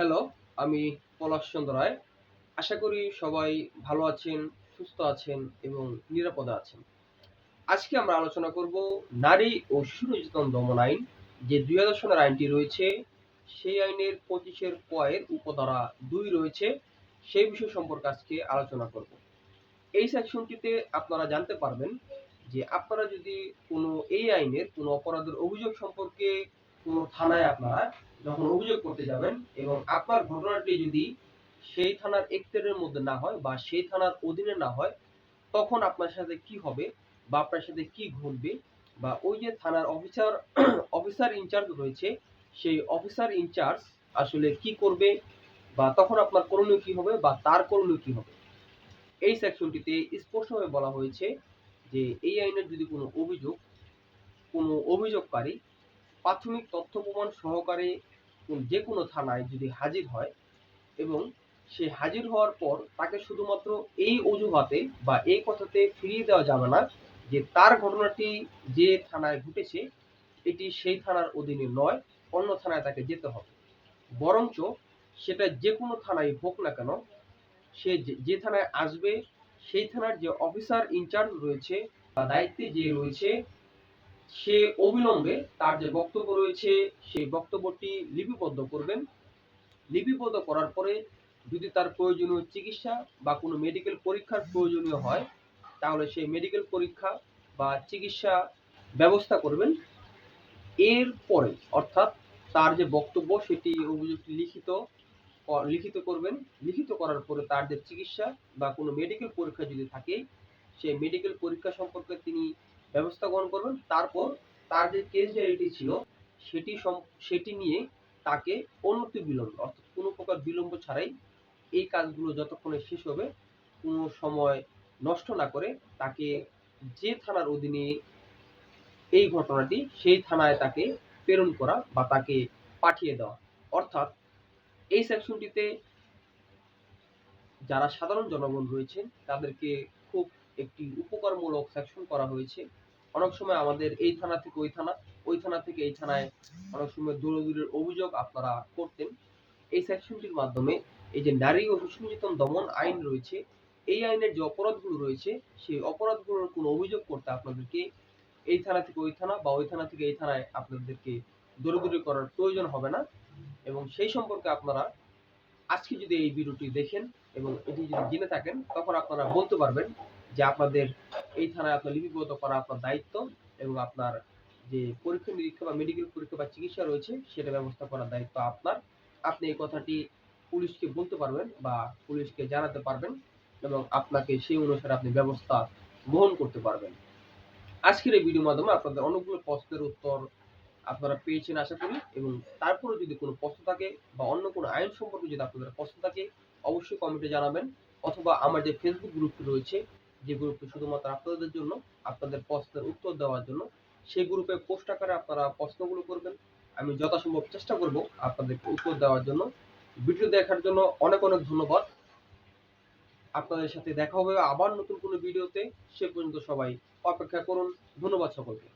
Hello আমি পলাশ চন্দ্র রায়। আশা করি সবাই ভালো আছেন, সুস্থ আছেন এবং নিরাপদে আছেন। আজকে আমরা আলোচনা করব নারী ও শিশু নির্যাতন দমন আইন, যে দুই হাজার সনের আইনটি রয়েছে, সেই আইনের পঁচিশের কয়ের উপধারা দুই রয়েছে, সেই বিষয় সম্পর্কে আজকে আলোচনা করব। এই সেকশনটিতে আপনারা জানতে পারবেন যে আপনারা যদি কোনো এই আইনের কোনো অপরাধের অভিযোগ সম্পর্কে কোনো থানায় আপনারা যখন অভিযোগ করতে যাবেন এবং আপনার ঘটনাটি যদি সেই থানার এক্টের মধ্যে না হয় বা সেই থানার অধীনে না হয়, তখন আপনার সাথে কি হবে বা আপনার সাথে কি ঘটবে বা ওই যে থানার অফিসার অফিসার ইনচার্জ রয়েছে, সেই অফিসার ইনচার্জ আসলে কি করবে বা তখন আপনার করণীয় কি হবে বা তার করণীয় কি হবে? এই সেকশনটিতে স্পষ্টভাবে বলা হয়েছে যে এই আইনের যদি কোনো অভিযোগ, কোনো অভিযোগকারী প্রাথমিক তথ্য প্রমাণ সহকারে যে কোনো থানায় যদি হাজির হয় এবং সে হাজির হওয়ার পর তাকে শুধুমাত্র এই অজুহাতে বা এই কথাতে ফিরিয়ে দেওয়া যাবে না যে তার ঘটনাটি যে থানায় ঘটেছে, এটি সেই থানার অধীনে নয়, অন্য থানায় তাকে যেতে হবে। বরঞ্চ সেটা যে কোনো থানায় হোক না কেন, সে যে- থানায় আসবে, সেই থানার যে অফিসার ইনচার্জ রয়েছে বা দায়িত্বে যে রয়েছে সে অবিলম্বে তার যে বক্তব্য রয়েছে, সেই বক্তব্যটি লিপিবদ্ধ করবেন। লিপিবদ্ধ করার পরে যদি তার প্রয়োজনীয় চিকিৎসা বা কোনো মেডিকেল পরীক্ষার প্রয়োজনীয় হয়, তাহলে সেই মেডিকেল পরীক্ষা বা চিকিৎসা ব্যবস্থা করবেন। এর পরে, অর্থাৎ তার যে বক্তব্য, সেটি অভিযোগটি লিখিত লিখিত করবেন। লিখিত করার পরে তার যে চিকিৎসা বা কোনো মেডিকেল পরীক্ষা যদি থাকে, সেই মেডিকেল পরীক্ষা সম্পর্কে তিনি ব্যবস্থা গ্রহণ করবেন। তারপর তার যে কেস ডায়েরিটি ছিল, সেটি সেটি নিয়ে তাকে অনতি বিলম্ব, অর্থাৎ কোনো প্রকার বিলম্ব ছাড়াই এই কাজগুলো যতক্ষণে শেষ হবে, কোনো সময় নষ্ট না করে তাকে যে থানার অধীনে এই ঘটনাটি, সেই থানায় তাকে প্রেরণ করা বা তাকে পাঠিয়ে দেওয়া। অর্থাৎ এই সেকশনটিতে যারা সাধারণ জনগণ রয়েছেন, তাদেরকে খুব একটি উপকারমূলক সেকশন করা হয়েছে। অনেক সময় আমাদের এই থানা থেকে ওই থানা ওই থানা থেকে এই থানায় অনেক সময় দূরের অভিযোগ আপনারা করতেন। এই সেকশনটির মাধ্যমে এই যে নারী ও শিশু নির্যাতন দমন আইন রয়েছে, এই আইনের যে অপরাধগুলো রয়েছে, সেই অপরাধগুলোর কোনো অভিযোগ করতে আপনাদেরকে এই থানা থেকে ওই থানা বা ওই থানা থেকে এই থানায় আপনাদেরকে দৌড়দৌড়ি করার প্রয়োজন হবে না। এবং সেই সম্পর্কে আপনারা আজকে যদি এই ভিডিওটি দেখেন এবং এটি যদি জেনে থাকেন, তখন আপনারা বলতে পারবেন যে আপনাদের এই থানায় আপনার লিপিবদ্ধ করা আপনার দায়িত্ব এবং আপনার যে পরীক্ষা নিরীক্ষা বা মেডিকেল পরীক্ষা বা চিকিৎসা রয়েছে, সেটা ব্যবস্থা করার দায়িত্ব আপনার। আপনি এই কথাটি পুলিশকে বলতে পারবেন বা পুলিশকে জানাতে পারবেন এবং আপনাকে সেই অনুসারে আপনি ব্যবস্থা গ্রহণ করতে পারবেন। আজকের এই ভিডিওর মাধ্যমে আপনাদের অনেকগুলো প্রশ্নের উত্তর আপনারা পেয়েছেন আশা করি এবং তারপরে যদি কোনো প্রশ্ন থাকে বা অন্য কোনো আইন সম্পর্কে যদি আপনাদের প্রশ্ন থাকে, অবশ্যই কমেন্টে জানাবেন অথবা আমার যে ফেসবুক গ্রুপটি রয়েছে যে গ্রুপে শুধুমাত্র আপনাদের জন্য, আপনাদের প্রশ্নের উত্তর দেওয়ার জন্য, সেই গ্রুপে পোস্ট আকারে আপনারা প্রশ্নগুলো করবেন। আমি যথাসম্ভব চেষ্টা করব আপনাদেরকে উত্তর দেওয়ার জন্য। ভিডিও দেখার জন্য অনেক অনেক ধন্যবাদ। আপনাদের সাথে দেখা হবে আবার নতুন কোনো ভিডিওতে। সে পর্যন্ত সবাই অপেক্ষা করুন। ধন্যবাদ সকলকে।